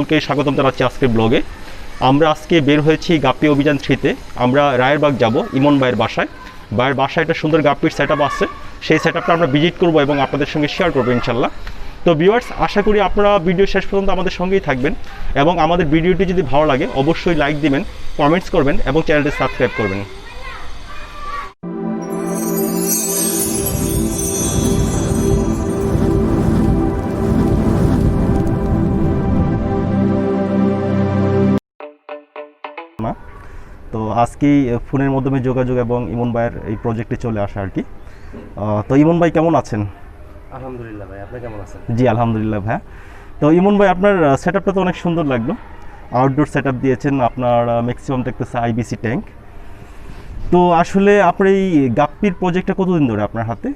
সকলকে স্বাগতম জানাচ্ছি আজকের ব্লগে। আমরা আজকে বের হয়েছি গাপ্পি অভিযান থ্রিতে। আমরা রায়েরবাগ যাব, ইমন ভাইয়ের বাসায়। ভাইয়ের বাসায় একটা সুন্দর গাপ্পির সেট আছে। সেই সেট আমরা ভিজিট করব এবং আপনাদের সঙ্গে শেয়ার করব ইনশাল্লাহ তো ভিউয়ার্স আশা করি আপনারা ভিডিও শেষ পর্যন্ত আমাদের সঙ্গেই থাকবেন এবং আমাদের ভিডিওটি যদি ভালো লাগে, অবশ্যই লাইক দিবেন কমেন্টস করবেন এবং চ্যানেলটি সাবস্ক্রাইব করবেন। আজকেই ফোনের মাধ্যমে যোগাযোগ এবং ইমন ভাইয়ের এই প্রজেক্টে চলে আসা আর কি। তো ইমন ভাই কেমন আছেন? আলহামদুলিল্লাহ ভাই আপনি কেমন আছেন? জি আলহামদুলিল্লাহ ভাই তো ইমন ভাই আপনার সেট আপটা তো অনেক সুন্দর লাগল। আউটডোর সেট দিয়েছেন আপনার ম্যাক্সিমাম দেখতেছে আইবিসি ট্যাঙ্ক তো আসলে আপনার এই গাপ্পির প্রজেক্টটা কতদিন ধরে আপনার হাতে?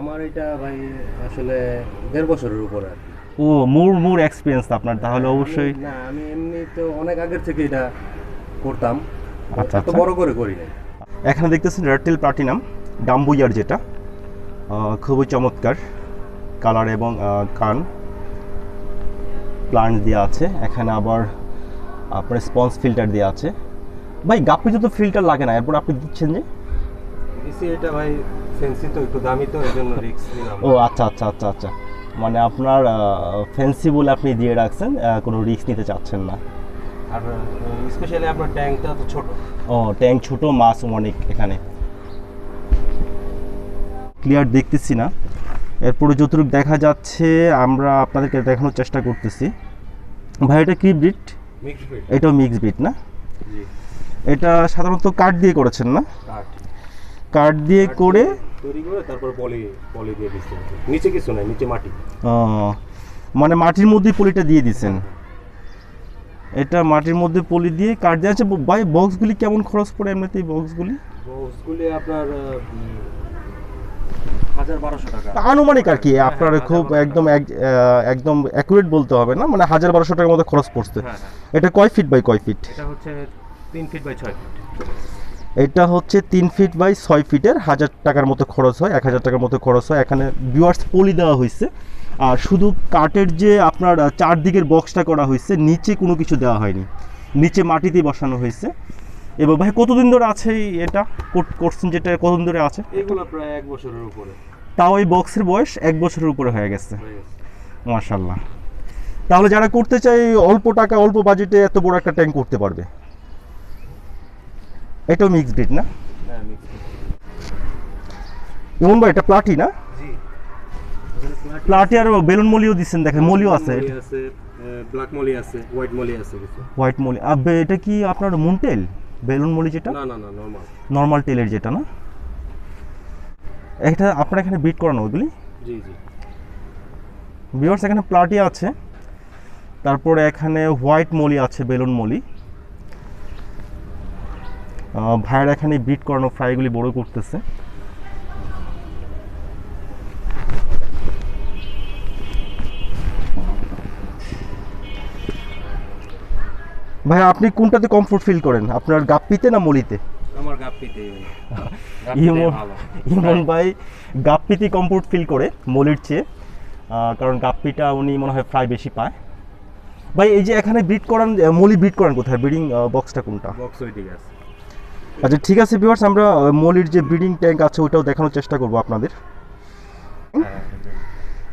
আমার এটা ভাই আসলে দেড় বছরের উপরে আর কি। ও মোর মোর এক্সপিরিয়েন্স আপনার তাহলে অবশ্যই আমি- না আমি এমনি তো অনেক আগের থেকে এটা করতাম। আচ্ছা, আচ্ছা। বড় করে করি নাই। এখানে দেখতেছেন রেডটেল প্লাটিনাম ডাম্বুইয়ার যেটা খুবই চমৎকার কালার এবং কান প্লান্ট দেওয়া আছে। এখানে আবার আপনার স্পঞ্জ ফিল্টার দেওয়া আছে। ভাই গাপ্পিতে তো ফিল্টার লাগে না এরপর আপনি দিচ্ছেন যে? এটা ভাই ফেন্সি তো একটু দামি তো এই জন্য রিক্স নিলাম। ও আচ্ছা আচ্ছা আচ্ছা আচ্ছা। মানে আপনার ফ্যান্সি বলে আপনি দিয়ে রাখছেন কোনো রিস্ক নিতে চাচ্ছেন না। আর স্পেশালি আপনার ট্যাঙ্কটা তো ছোট। ও ট্যাঙ্ক ছোট মাছ অনেক এখানে। ক্লিয়ার দেখতেছি না। এরপরে যতটুকু দেখা যাচ্ছে আমরা আপনাদেরকে দেখানোর চেষ্টা করতেছি। ভাই এটা কি ব্রিড এটাও মিক্স ব্রিড না? এটা সাধারণত কাঠ দিয়ে করেছেন না? কাঠ। দিয়ে করে তৈরি করে তারপর পলি পলি দিয়ে দিচ্ছি আর কি। নিচে কিছু নাই নিচে মাটি। মানে মাটির মধ্যেই পলিটা দিয়ে দিছেন এটা মাটির মধ্যে পলি দিয়ে কাঠ দিয়ে আছে। ভাই বক্সগুলি কেমন খরচ পড়ে এমনিতে এই বক্সগুলি? বক্সগুলি আপনার আনুমানিক আর কি আপনার হ্যাঁ, খুব একদম এক- একদম অ্যাকুরেট বলতে হবে না? মানে হাজার বারোশো টাকার মতো খরচ পড়ছে। হ্যাঁ হ্যাঁ। এটা কয় ফিট বাই কয় ফিট এটা হচ্ছে তিন ফিট বাই ছয় ফিট এটা হচ্ছে তিন ফিট বাই ছয় ফিটের হাজার টাকার মতো খরচ হয় এক হাজার টাকার মতো খরচ হয়। এখানে ভিউয়ার্স পলি দেওয়া হয়েছে। আর শুধু কাঠের যে আপনার চারদিকের বক্সটা করা হয়েছে নিচে কোনো কিছু দেওয়া হয়নি। নিচে মাটিতেই বসানো হয়েছে। এবং ভাই কতদিন ধরে আছে এটা? কোট- করছেন যেটা কতদিন ধরে আছে? এগুলো প্রায় এক বছরের উপরে। তাও এই বক্সের বয়স এক বছরের উপরে হয়ে গেছে। মাশাল্লাহ তাহলে যারা করতে চায় অল্প টাকা অল্প বাজেটে এত বড় একটা ট্যাঙ্ক করতে পারবে। এটাও মিক্সড ব্রিড না? হ্যাঁ। এমন ভাই এটা প্লাটি না? জি প্লাটি আর বেলুন মলিও দিচ্ছেন দেখেন মলিও আছে। ব্ল্যাক মলি আছে হোয়াইট মলি আছে কিছু। হোয়াইট মলি। এটা কি আপনার মুনটেল বেলুন মলি যেটা? না না না নরমাল। নর্মাল টেলের যেটা না? এটা আপনার এখানে বিট করানো ওইগুলি? জি জি। ভিউয়ার্স এখানে প্লাটি আছে। তারপরে এখানে হোয়াইট মলি আছে বেলুন মলি। ভাইয়ের এখানে বিট করানো ফ্রাইগুলি বড় করতেছে। ভাই আপনি কোনটাতে কমফোর্ট ফিল করেন? আপনার গাপ্পিতে না মলিতে? আমার গাপ্পিতে। ইমন ইমন ভাই গাপ্পিতে কমফোর্ট ফিল করে মলির চেয়ে। কারণ গাপ্পিটা উনি মনে হয় ফ্রাই বেশি পায়। ভাই এই যে এখানে ব্রিড করান মলি ব্রিড করান কোথায়? ব্রিডিং বক্সটা কোনটা? বক্স ওই দিকে আছে। আচ্ছা ঠিক আছে ভিউয়ার্স আমরা মলির যে ব্রিডিং ট্যাঙ্ক আছে ওটাও দেখানোর চেষ্টা করব আপনাদের। হ্যাঁ,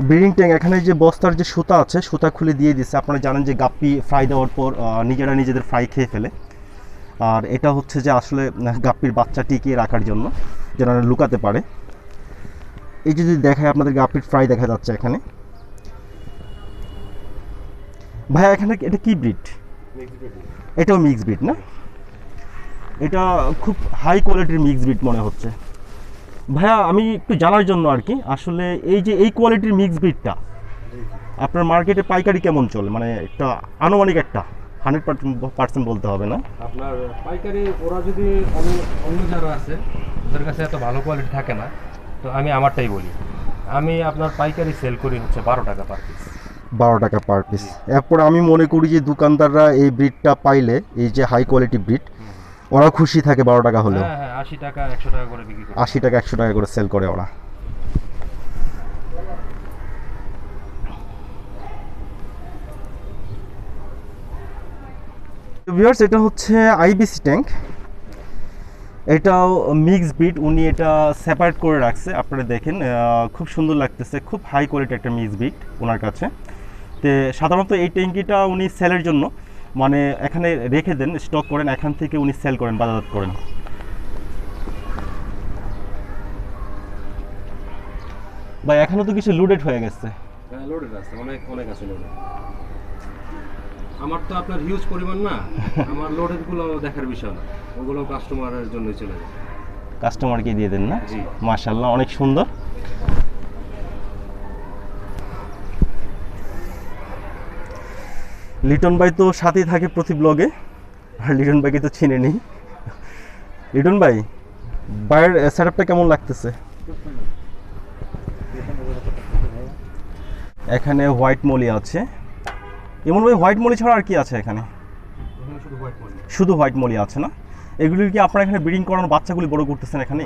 ব্রিডিং ট্যাঙ্ক এখানে যে বস্তার যে সুতা আছে, সুতা খুলে দিয়ে দিচ্ছে আপনারা জানেন যে গাপ্পি ফ্রাই দেওয়ার পর নিজেরা নিজেদের ফ্রাই খেয়ে ফেলে। আর এটা হচ্ছে যে আসলে গাপ্পির বাচ্চা টিকিয়ে রাখার জন্য, যেন লুকাতে পারে। এই যদি দেখায় আপনাদের গাপ্পির ফ্রাই দেখা যাচ্ছে এখানে। ভাইয়া, এখানে এটা কি ব্রিড? এটাও মিক্স ব্রিড না? এটা খুব হাই কোয়ালিটির মিক্স ব্রিড মনে হচ্ছে। ভাইয়া আমি একটু জানার জন্য আর কি। আসলে এই যে এই কোয়ালিটির মিক্স ব্রিডটা আপনার মার্কেটে পাইকারি কেমন চলে? মানে একটা আনুমানিক একটা হান্ড্রেড পার্সেন্ট বলতে হবে না? আপনার পাইকারি ওরা যদি অন্য যারা আছে ওদের কাছে এত ভালো কোয়ালিটি থাকে না তো আমি আমারটাই বলি। আমি আপনার পাইকারি সেল করি হচ্ছে বারো টাকা পার পিস বারো টাকা পার পিস এরপর আমি মনে করি যে দোকানদাররা এই ব্রিডটা পাইলে এই যে হাই কোয়ালিটি ব্রিড ওরা খুশি থাকে বারো টাকা হলেও। হ্যাঁ হ্যাঁ আশি টাকা একশো টাকা করে বিক্রি করি। আশি টাকা একশো টাকা করে সেল করে ওরা। ভিউয়ার্স এটা হচ্ছে আইবিসি ট্যাঙ্ক এটাও মিক্স বিট উনি এটা সেপারেট করে রাখছে আপনারা দেখেন খুব সুন্দর লাগতেছে খুব হাই কোয়ালিটি একটা মিক্স বিট ওনার কাছে। তো সাধারণত এই ট্যাঙ্কিটা উনি সেলের জন্য মানে এখানে রেখে দেন স্টক করেন এখান থেকে উনি সেল করেন বাজারজাত করেন। ভাই এখনও তো কিছু লুডেড হয়ে গেছে। হ্যাঁ লোডেড আছে অনেক অনেক আছে লোডেড আমার তো আপনার হিউজ পরিমাণ না আমার লোডেডগুলো দেখার বিষয় না। ওগুলো কাস্টমারের জন্যই চলে যায়। কাস্টমারকে দিয়ে দেন না? জি। মাশাল্লাহ অনেক সুন্দর। লিটন ভাই তো সাথেই থাকে প্রতি ব্লগে আর লিটন ভাইকে তো চিনে নেই। লিটন ভাই, বাইরের সেটআপটা কেমন লাগতেছে? এখানে হোয়াইট মলি আছে। এমন ভাই হোয়াইট মলি ছাড়া আর কি আছে এখানে? শুধু হোয়াইট মলি আছে না? এগুলি কি আপনারা এখানে ব্রিডিং করানোর বাচ্চাগুলি বড় করতেছেন এখানে?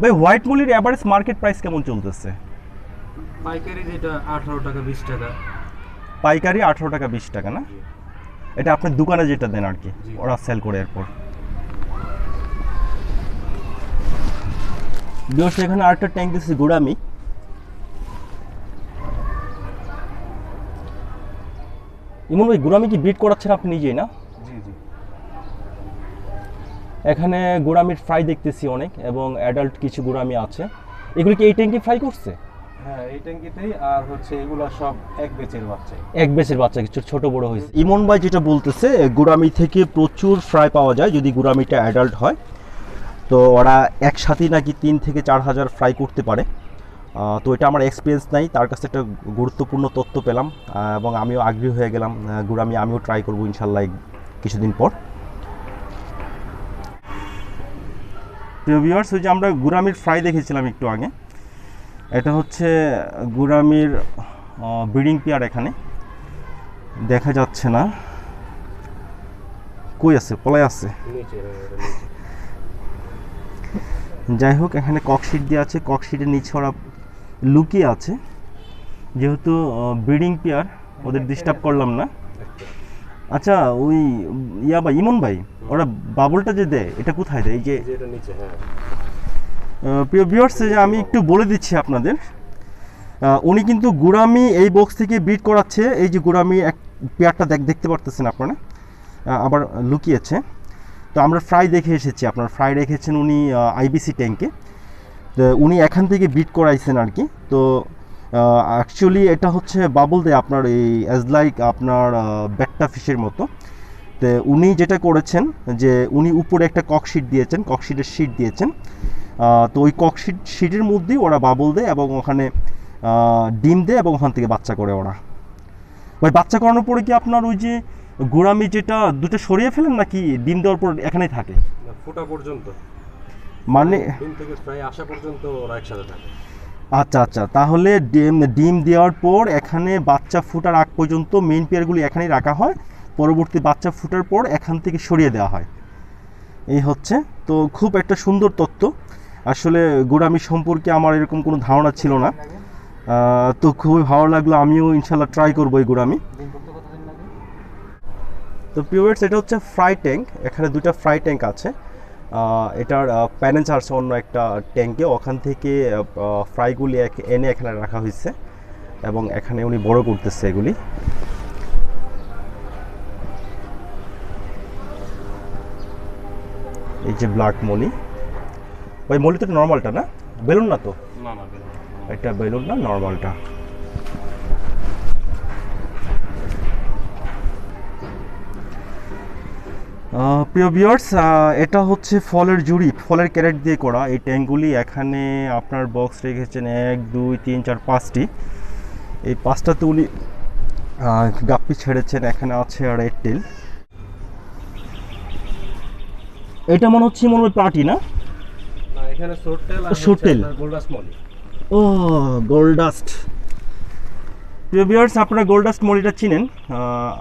ভাই হোয়াইট মুলির অ্যাভারেজ মার্কেট প্রাইস কেমন চলতেছে? পাইকারি যেটা আঠারো টাকা বিশ টাকা। পাইকারি আঠারো টাকা বিশ টাকা না? এটা আপনার দোকানে যেটা দেন আর কি। ওরা সেল করে এরপর। বিয়স এখানে আরেকটা ট্যাঙ্ক দিচ্ছে গোড়ামি। ইমন ভাই গোড়ামি কি বিট করাচ্ছেন আপনি নিজেই না? জি জি। এখানে গোড়ামির ফ্রাই দেখতেছি অনেক এবং অ্যাডাল্ট কিছু গোড়ামি আছে। এগুলি কি এই ট্যাঙ্কে ফ্রাই করছে? হ্যাঁ এই ট্যাঙ্কিতেই আর হচ্ছে এগুলো সব এক বেচের এক বেচের বাচ্চা কিছু ছোট বড় হয়েছে। ইমন ভাই যেটা বলতেছে গুরামি থেকে প্রচুর ফ্রাই পাওয়া যায় যদি গুরামিটা অ্যাডাল্ট হয়। তো ওরা একসাথেই নাকি তিন থেকে চার হাজার ফ্রাই করতে পারে। তো এটা আমার এক্সপিরিয়েন্স নাই তার কাছে একটা গুরুত্বপূর্ণ তথ্য পেলাম। এবং আমিও আগ্রহী হয়ে গেলাম গুরামি আমিও ট্রাই করব ইনশাল্লাহ কিছুদিন পর। প্রিয় ভিউয়ার্স ওই যে আমরা গুরামির ফ্রাই দেখেছিলাম একটু আগে। এটা হচ্ছে গুরামির ব্রিডিং পেয়ার এখানে। দেখা যাচ্ছে না। কই আছে? পলায় আছে। যাই হোক এখানে ককশিট দিয়ে আছে। ককশিটের নিচে ওরা লুকিয়ে আছে। যেহেতু ব্রিডিং পেয়ার ওদের ডিস্টার্ব করলাম না। আচ্ছা ওই ইয়া ভাই ইমন ভাই ওরা বাবলটা যে দেয় এটা কোথায় দেয়? এই যে হ্যাঁ। প্রিয় ভিউয়ার্স যে আমি একটু বলে দিচ্ছি আপনাদের। উনি কিন্তু গুরামি এই বক্স থেকে বিট করাচ্ছে। এই যে গুরামি এক পেয়ারটা দেখ দেখতে পারতেছেন আপনারা। আবার লুকিয়েছে। তো আমরা ফ্রাই দেখে এসেছি আপনার ফ্রাই রেখেছেন উনি আইবিসি ট্যাঙ্কে তো উনি এখান থেকে বিট করাইছেন আর কি। তো অ্যাকচুয়ালি এটা হচ্ছে বাবল দে আপনার এই অ্যাজ লাইক আপনার ব্যাটটা ফিশের মতো। তো উনি যেটা করেছেন যে উনি উপরে একটা ককশিট দিয়েছেন ককশিটের শিট দিয়েছেন। তো ওই ককশিট শিটের মধ্যেই ওরা বাবল দেয় এবং ওখানে ডিম দেয় এবং ওখান থেকে বাচ্চা করে ওরা। ভাই বাচ্চা করানোর পরে কি আপনার ওই যে গোড়ামি যেটা দুটো সরিয়ে ফেলেন নাকি ডিম দেওয়ার পর এখানেই থাকে? ফুটা পর্যন্ত। মানে ডিম থেকে প্রায় আসা পর্যন্ত ওরা একসাথে থাকে। আচ্ছা আচ্ছা। তাহলে ডিম ডিম দেওয়ার পর এখানে বাচ্চা ফুটার আগ পর্যন্ত মেইন পেয়ারগুলি এখানেই রাখা হয়। পরবর্তী বাচ্চা ফুটার পর এখান থেকে সরিয়ে দেওয়া হয়। এই হচ্ছে। তো খুব একটা সুন্দর তত্ত্ব। আসলে গোড়ামি সম্পর্কে আমার এরকম কোনো ধারণা ছিল না। তো খুবই ভালো লাগল। আমিও ইনশাল্লাহ ট্রাই করব এই গোড়ামি। তো পিওয়ার্স এটা হচ্ছে ফ্রাই ট্যাঙ্ক এখানে দুটা ফ্রাই ট্যাঙ্ক আছে। এটার প্যানেজ আছে অন্য একটা ট্যাঙ্কে ওখান থেকে ফ্রাইগুলি এক- এনে এখানে রাখা হয়েছে এবং এখানে উনি বড় করতেছে এগুলি। এই যে ব্ল্যাক মলি ওই মলি তো নর্মালটা না? বেলুন না তো। এটা বেলুন না নর্মালটা। প্রিয় ভিউয়ার্স এটা হচ্ছে ফলের জুড়ি ফলের ক্যারেট দিয়ে করা। এই ট্যাঙ্কগুলি এখানে আপনার বক্স রেখেছেন এক দুই তিন চার পাঁচটি। এই পাঁচটা তুলি গাপ্পি ছেড়েছেন এখানে আছে রেড টেল। এটা মনে হচ্ছে মনে হয় প্লাটি না? এখানে সোরটেল আর সোরটেল। গোল্ডাস মলি। ও গোল্ডাস্ট প্রিয় ভিউয়ার্স আপনারা গোল্ডাস্ট মলিটা চিনেন।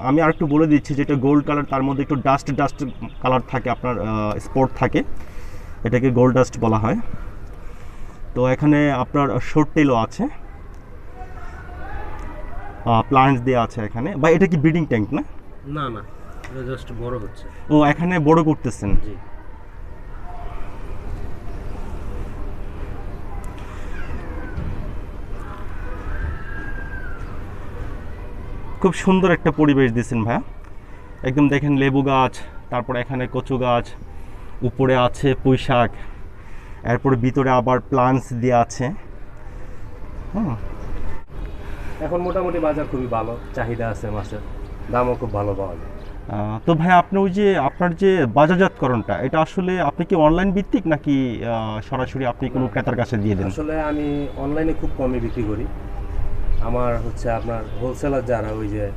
আমি আর একটু বলে দিচ্ছি যেটা গোল্ড কালার তার মধ্যে একটু ডাস্ট ডাস্ট কালার থাকে আপনার স্পট থাকে। এটাকে গোল্ড ডাস্ট বলা হয়। তো এখানে আপনার শর্ট টেলও আছে। প্লান্টস দেওয়া আছে এখানে। বা এটা কি ব্রিডিং ট্যাঙ্ক না? না না এটা জাস্ট বড় হচ্ছে। ও এখানে বড় করতেছেন। জি। খুব সুন্দর একটা পরিবেশ দিয়েছেন ভাইয়া। একদম দেখেন লেবু গাছ তারপর এখানে কচু গাছ উপরে আছে পুঁই শাক এরপরে ভিতরে আবার প্লান্টস দিয়ে আছে। হুম। এখন মোটামুটি বাজার খুবই ভালো চাহিদা আছে মাছের দামও খুব ভালো পাওয়া যায়। তো ভাই আপনি ওই যে আপনার যে বাজারজাতকরণটা এটা আসলে আপনি কি অনলাইন ভিত্তিক নাকি সরাসরি আপনি কোনো ক্রেতার কাছে দিয়ে দেন? আসলে আমি অনলাইনে খুব কমই বিক্রি করি। আমার হচ্ছে আপনার হোলসেলার যারা ওই যে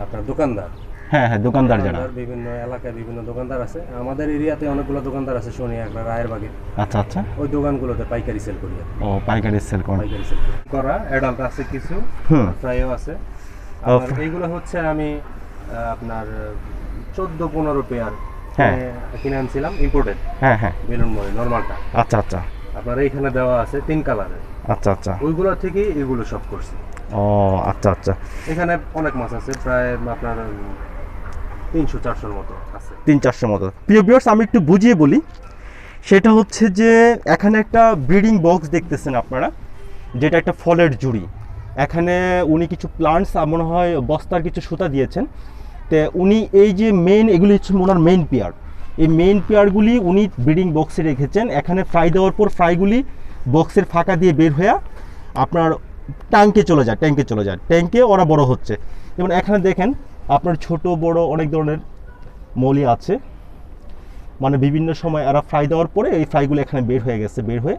আপনার দোকানদার। হ্যাঁ হ্যাঁ দোকানদার যারা। বিভিন্ন এলাকায় বিভিন্ন দোকানদার আছে। আমাদের এরিয়াতে অনেকগুলো দোকানদার আছে শনি একটা রায়ের বাগে। আচ্ছা আচ্ছা। ওই দোকানগুলোতে পাইকারি সেল করি ও পাইকারি সেল করেন। পাইকারি সেল করা। অ্যাডাল্ট আছে কিছু ফ্রাইও আছে। আপনার এইগুলো হচ্ছে আমি আপনার চোদ্দ পনেরো পেয়ার হ্যাঁ। কিনে- আনছিলাম ইম্পোর্টেড হ্যাঁ হ্যাঁ। বেলুন মনে নর্মালটা আচ্ছা আচ্ছা। আপনার এইখানে দেওয়া আছে তিন কালারের আচ্ছা আচ্ছা। ওইগুলো থেকেই এগুলো সব করছি। ও আচ্ছা আচ্ছা। এখানে অনেক মাছ আছে প্রায় আপনার তিনশো চারশোর মতো আছে। তিন চারশো মতো। প্রিয় ভিউয়ার্স আমি একটু বুঝিয়ে বলি সেটা হচ্ছে যে এখানে একটা ব্রিডিং বক্স দেখতেছেন আপনারা যেটা একটা ফলের জুড়ি এখানে উনি কিছু প্লান্টস মনে হয় বস্তার কিছু সুতা দিয়েছেন। তো উনি এই যে মেইন এগুলি হচ্ছে ওনার মেইন পেয়ার এই মেইন পেয়ারগুলি উনি ব্রিডিং বক্সে রেখেছেন। এখানে ফ্রাই দেওয়ার পর ফ্রাইগুলি বক্সের ফাঁকা দিয়ে বের হয়ে আপনার ট্যাঙ্কে চলে যায়, ট্যাঙ্কে চলে যায়। ট্যাঙ্কে ওরা বড় হচ্ছে। যেমন এখানে দেখেন, আপনার ছোট, বড় অনেক ধরনের মলি আছে। মানে বিভিন্ন সময় এরা ফ্রাই দেওয়ার পরে এই ফ্রাইগুলো এখানে বের হয়ে গেছে, বের হয়ে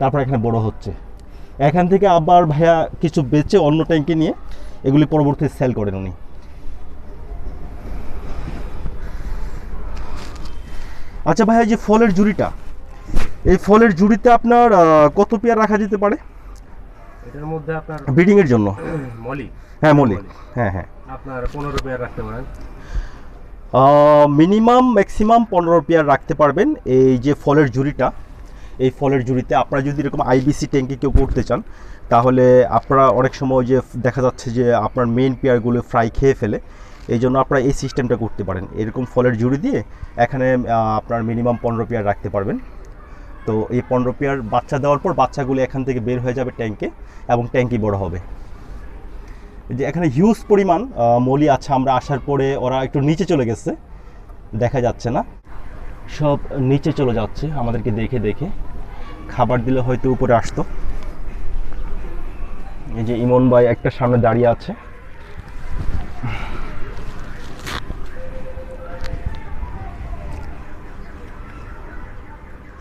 তারপর এখানে বড় হচ্ছে। এখান থেকে আবার ভাইয়া কিছু বেচে অন্য ট্যাঙ্কে নিয়ে এগুলি পরবর্তী সেল করেন উনি। আচ্ছা ভাইয়া যে ফলের জুড়িটা এই ফলের জুড়িতে আপনার কত পেয়ার রাখা যেতে পারে? এটার মধ্যে আপনার ব্রিডিংয়ের জন্য? মলি। হ্যাঁ মলি। হ্যাঁ হ্যাঁ। আপনার পনেরো পেয়ার রাখতে পারেন। মিনিমাম ম্যাক্সিমাম পনেরো পেয়ার রাখতে পারবেন এই যে ফলের ঝুড়িটা। এই ফলের ঝুড়িতে আপনারা যদি এরকম আইবিসি ট্যাঙ্কে কেউ করতে চান তাহলে আপনারা অনেক সময় যে দেখা যাচ্ছে যে আপনার মেইন পেয়ারগুলো ফ্রাই খেয়ে ফেলে। এই জন্য আপনারা এই সিস্টেমটা করতে পারেন। এরকম ফলের ঝুড়ি দিয়ে এখানে আপনার মিনিমাম পনেরো পেয়ার রাখতে পারবেন। তো এই পনেরো পেয়ার বাচ্চা দেওয়ার পর বাচ্চাগুলো এখান থেকে বের হয়ে যাবে ট্যাঙ্কে এবং ট্যাঙ্কি বড় হবে। যে এখানে হিউজ পরিমাণ মলি আছে, আমরা আসার পরে ওরা একটু নিচে চলে গেছে। দেখা যাচ্ছে না। সব নিচে চলে যাচ্ছে, আমাদেরকে দেখে দেখে। খাবার দিলে হয়তো উপরে আসতো। এই যে ইমন ভাই একটা সামনে দাঁড়িয়ে আছে।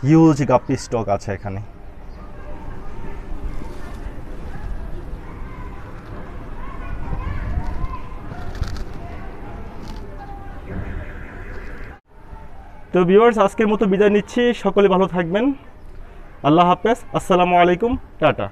হিউজ গাপ্পি স্টক আছে এখানে। তো ভিউয়ার্স আজকের মতো বিদায় নিচ্ছি। সকলে ভালো থাকবেন। আল্লাহ হাফেজ। আসসালামু আলাইকুম। টাটা।